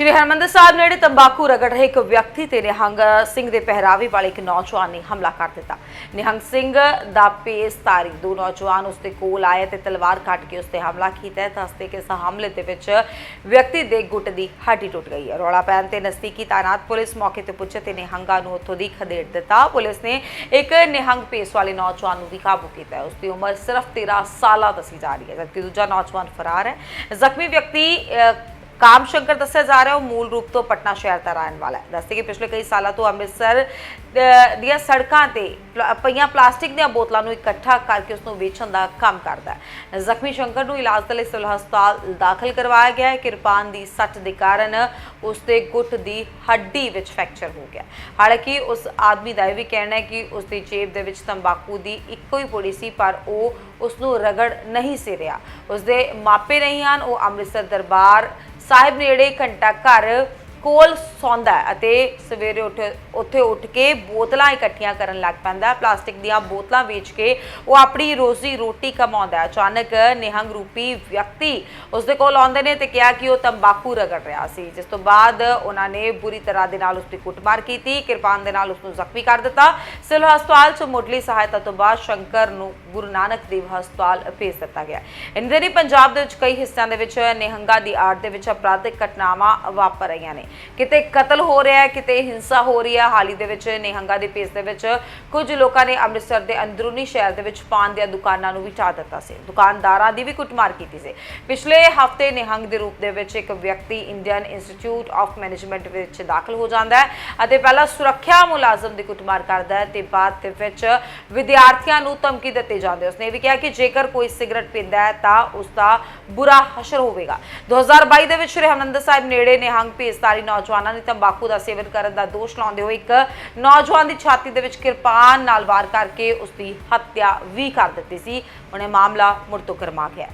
ਸ਼੍ਰੀ ਹਰਮੰਦਰ ਸਾਹਿਬ ਨੇੜੇ ਤੰਬਾਕੂ ਰਗੜ ਰਹੇ ਇੱਕ ਵਿਅਕਤੀ ਤੇ ਨਿਹੰਗ ਸਿੰਘ ਦੇ ਪਹਿਰਾਵੇ ਵਾਲੇ ਇੱਕ ਨੌਜਵਾਨ ਨੇ ਹਮਲਾ ਕਰ ਦਿੱਤਾ। ਨਿਹੰਗ ਸਿੰਘ ਦਾ ਪੇਸ ਤਾਰੀ ਦੋ ਨੌਜਵਾਨ ਉਸ ਦੇ ਕੋਲ ਆਏ ਤੇ ਤਲਵਾਰ ਕੱਟ ਕੇ ਉਸ ਤੇ ਹਮਲਾ ਕੀਤਾ ਦੱਸਦੇ ਕਿ ਇਸ ਹਮਲੇ ਦੇ ਵਿੱਚ ਵਿਅਕਤੀ ਦੇ ਗੁੱਟ ਦੀ ਹੱਡੀ ਟੁੱਟ ਗਈ ਹੈ। ਰੌਲਾ ਪੈਣ ਤੇ ਨਜ਼ਦੀਕੀ ਤਾਇਨਾਤ ਪੁਲਿਸ ਮੌਕੇ ਤੇ ਪੁੱਜੇ ਤੇ ਨਿਹੰਗਾਂ ਨੂੰ ਉੱਥੋਂ ਦੀ ਖਦੇੜ ਦਿੱਤਾ। ਪੁਲਿਸ ਨੇ ਇੱਕ ਨਿਹੰਗ ਪੇਸ ਵਾਲੇ ਨੌਜਵਾਨ ਨੂੰ ਵੀ ਕਾਬੂ ਕੀਤਾ ਹੈ। ਉਸ ਦੀ ਉਮਰ ਸਿਰਫ 13 ਸਾਲਾਂ ਦੱਸੀ ਜਾ ਰਹੀ ਹੈ। ਜਦਕਿ ਦੂਜਾ ਨੌਜਵਾਨ ਫਰਾਰ ਹੈ। ਜ਼ਖਮੀ ਵਿਅਕਤੀ ਕਾਮ ਸ਼ੰਕਰ ਦੱਸਿਆ ਜਾ ਰਿਹਾ, ਉਹ ਮੂਲ ਰੂਪ ਤੋਂ ਪਟਨਾ ਸ਼ਹਿਰ ਦਾ ਰਹਿਣ ਵਾਲਾ ਹੈ। ਦੱਸਦੇ ਕਿ ਪਿਛਲੇ ਕਈ ਸਾਲਾਂ ਤੋਂ ਅੰਮ੍ਰਿਤਸਰ ਦੀਆਂ ਸੜਕਾਂ ਤੇ ਪਲਾ- ਪਈਆਂ ਪਲਾਸਟਿਕ ਦੀਆਂ ਬੋਤਲਾਂ ਨੂੰ ਇਕੱਠਾ ਕਰਕੇ ਉਸ ਨੂੰ ਵੇਚਣ ਦਾ ਕੰਮ ਕਰਦਾ ਹੈ। ਜ਼ਖਮੀ ਸ਼ੰਕਰ ਨੂੰ ਇਲਾਜ ਦੇ ਲਈ ਸਿਵਲ ਹਸਪਤਾਲ ਦਾਖਲ ਕਰਵਾਇਆ ਗਿਆ ਹੈ। ਕਿਰਪਾਨ ਦੀ ਸੱਟ ਦੇ ਕਾਰਨ ਉਸ ਦੇ ਗੁੱਟ ਦੀ ਹੱਡੀ ਵਿੱਚ ਫ੍ਰੈਕਚਰ ਹੋ ਗਿਆ। ਹਾਲਾਂਕਿ ਉਸ ਆਦਮੀ ਦਾ ਇਹ ਵੀ ਕਹਿਣਾ ਹੈ ਕਿ ਉਸ ਦੀ ਜੇਬ ਦੇ ਵਿੱਚ ਤੰਬਾਕੂ ਦੀ ਇੱਕੋ ਹੀ ਪੁੜੀ ਸੀ, ਪਰ ਉਹ ਉਸ ਨੂੰ ਰਗੜ ਨਹੀਂ ਸੀ ਰਿਹਾ। ਉਸ ਦੇ ਮਾਪੇ ਨਹੀਂ ਹਨ, ਉਹ ਅੰਮ੍ਰਿਤਸਰ ਦਰਬਾਰ ਸਾਹਿਬ ਨੇੜੇ ਘੰਟਾ ਘਰ ਕੋਲ ਸੌਂਦਾ ਅਤੇ ਸਵੇਰੇ ਉੱਠ, ਉੱਥੇ ਉੱਠ ਕੇ ਬੋਤਲਾਂ ਇਕੱਠੀਆਂ ਕਰਨ ਲੱਗ ਪੈਂਦਾ ਪਲਾਸਟਿਕ ਦੀਆਂ ਬੋਤਲਾਂ ਵੇਚ ਕੇ ਉਹ ਆਪਣੀ ਰੋਜ਼ੀ ਰੋਟੀ ਕਮਾਉਂਦਾ ਅਚਾਨਕ ਨਿਹੰਗ ਰੂਪੀ ਵਿਅਕਤੀ ਉਸ ਦੇ ਕੋਲ ਆਉਂਦੇ ਨੇ ਤੇ ਕਿਹਾ ਕਿ ਉਹ ਤੰਬਾਕੂ ਰਗੜ ਰਿਹਾ ਸੀ, ਜਿਸ ਤੋਂ ਬਾਅਦ ਉਹਨਾਂ ਨੇ ਬੁਰੀ ਤਰ੍ਹਾਂ ਦੇ ਨਾਲ ਉਸ ਦੀ ਕੁੱਟਮਾਰ ਕੀਤੀ, ਕਿਰਪਾਨ ਦੇ ਨਾਲ ਉਸ ਨੂੰ ਜ਼ਖਮੀ ਕਰ ਦਿੱਤਾ। ਸਿਵਲ ਹਸਪਤਾਲ 'ਚ ਮੁੱਢਲੀ ਸਹਾਇਤਾ ਤੋਂ ਬਾਅਦ ਸ਼ੰਕਰ ਨੂੰ ਗੁਰੂ ਨਾਨਕ ਦੇਵ ਹਸਪਤਾਲ ਭੇਜ ਦਿੱਤਾ ਗਿਆ ਇੰਦਰ ਹੀ ਪੰਜਾਬ ਦੇ ਵਿੱਚ ਕਈ ਹਿੱਸਿਆਂ ਦੇ ਵਿੱਚ ਨਿਹੰਗਾਂ ਦੀ ਆੜ ਦੇ ਵਿੱਚ ਅਪਰਾਧਿਕ ਘਟਨਾਵਾਂ ਵਾਪਰ ਰਹੀਆਂ ਨੇ। ਕਿਤੇ ਕਤਲ ਹੋ ਰਿਹਾ ਹੈ, ਕਿਤੇ ਹਿੰਸਾ ਹੋ ਰਹੀ ਹੈ। ਹਾਲ ਹੀ ਦੇ ਵਿੱਚ ਨਿਹੰਗਾਂ ਦੇ ਪੇਸ ਦੇ ਵਿੱਚ ਕੁਝ ਲੋਕਾਂ ਨੇ ਅੰਮ੍ਰਿਤਸਰ ਦੇ ਅੰਦਰੂਨੀ ਸ਼ਹਿਰ ਦੇ ਵਿੱਚ ਪਾਨ ਦੀਆਂ ਦੁਕਾਨਾਂ ਨੂੰ ਵੀ ਢਾਹ ਦਿੱਤਾ ਸੀ। ਦੁਕਾਨਦਾਰਾਂ ਦੀ ਵੀ ਕੁੱਟਮਾਰ ਕੀਤੀ ਸੀ। ਪਿਛਲੇ ਹਫ਼ਤੇ ਨਿਹੰਗ ਦੇ ਰੂਪ ਦੇ ਵਿੱਚ ਇੱਕ ਵਿਅਕਤੀ ਇੰਡੀਅਨ ਇੰਸਟੀਚਿਊਟ ਆਫ ਮੈਨੇਜਮੈਂਟ ਵਿੱਚ ਦਾਖਲ ਹੋ ਜਾਂਦਾ ਹੈ ਅਤੇ ਪਹਿਲਾਂ ਸੁਰੱਖਿਆ ਮੁਲਾਜ਼ਮ ਦੀ ਕੁੱਟਮਾਰ ਕਰਦਾ ਹੈ ਤੇ ਬਾਅਦ ਦੇ ਵਿੱਚ ਵਿਦਿਆਰਥੀਆਂ ਨੂੰ ਧਮਕੀ ਦਿੱਤੀ ਜਾਂਦੀ ਹੈ। ਉਸਨੇ ਇਹ ਵੀ ਕਿਹਾ ਕਿ ਜੇਕਰ ਕੋਈ ਸਿਗਰਟ ਪੀਂਦਾ ਹੈ ਤਾਂ ਉਸ ਦਾ ਬੁਰਾ ਹਸ਼ਰ ਹੋਵੇਗਾ। 2022 ਦੇ ਵਿੱਚ ਸ਼੍ਰੀ ਹਰਿਮੰਦਰ ਸਾਹਿਬ ਨੇੜੇ ਨਿਹੰਗ ਭੇਸਤਾਰੀ ਨੌਜਵਾਨਾਂ ਨੇ ਤੰਬਾਕੂ ਦਾ ਸੇਵਨ ਕਰਨ ਦਾ ਦੋਸ਼ ਲਾਉਂਦੇ ਹੋਏ ਇੱਕ ਨੌਜਵਾਨ ਦੀ ਛਾਤੀ ਦੇ ਵਿੱਚ ਕਿਰਪਾਨ ਨਾਲ ਵਾਰ ਕਰਕੇ ਉਸ ਦੀ ਹੱਤਿਆ ਵੀ ਕਰ ਦਿੱਤੀ ਸੀ। ਹੁਣ ਇਹ ਮਾਮਲਾ ਮੁੜ ਤੋਂ ਕਰਮਾ ਗਿਆ